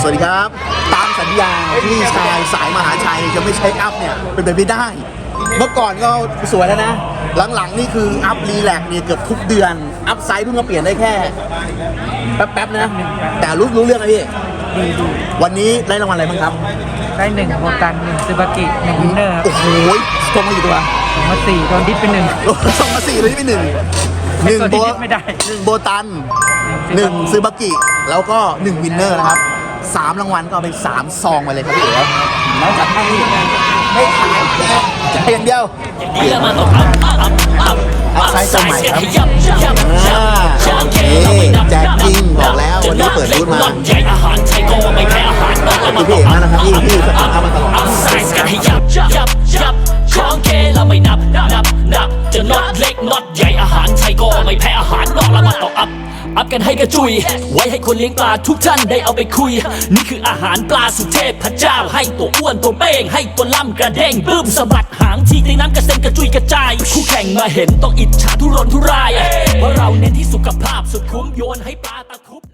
สวัสดีครับ ตามสัญญาพี่ชายสายมหาชัยจะไม่ใช้อัพเนี่ย เป็นไปไม่ได้ เมื่อก่อนก็สวยแล้วนะ หลังๆ นี่คืออัพรีแลกเนี่ยเกือบทุกเดือน อัพไซด์เพิ่งมาเปลี่ยนได้แค่ แป๊บๆนะ แต่รู้รู้เรื่องไหมพี่ วันนี้ได้รางวัลอะไรบ้างครับ ได้หนึ่งโฮตันหนึ่งซูบากิหนึ่งวินเนอร์โอ้โหตรงมาอยู่ตัวสองมาสี่ตอนดิสไปหนึ่งสองมาสี่ตอนดิสไปหนึ่ง หนึ่งไอ้โบตัวที่ยึดไม่ได้ หนึ่งโบตันหนึ่งซื้อบากิแล้วก็หนึ่งวินเนอร์นะครับสามรางวัลก็เอาไปสามซองไปเลยครับพี่เอ๋แล้วจัดให้ไม่ขายจ่ายอย่างเดียวอัพไซส์ตัวใหม่ครับอ่าโอเคแจกจริงบอกแล้ววันนี้เปิดบูธมาขอบคุณพี่เอกมากนะครับที่ที่สนับสนุนมาตลอด อัพกันให้กระจุย ไว้ให้คนเลี้ยงปลาทุกท่านได้เอาไปคุย นี่คืออาหารปลาสุเทพพระเจ้า ให้ตัวอ้วนตัวเป้ง ให้ตัวล่ำกระเด้งบื้มสะบัดหางทีในน้ำกระเซ็นกระจุยกระจาย คู่แข่งมาเห็นต้องอิจฉาทุรนทุราย เพราะเราเน้นที่สุขภาพสุดคุ้มโยนให้ปลา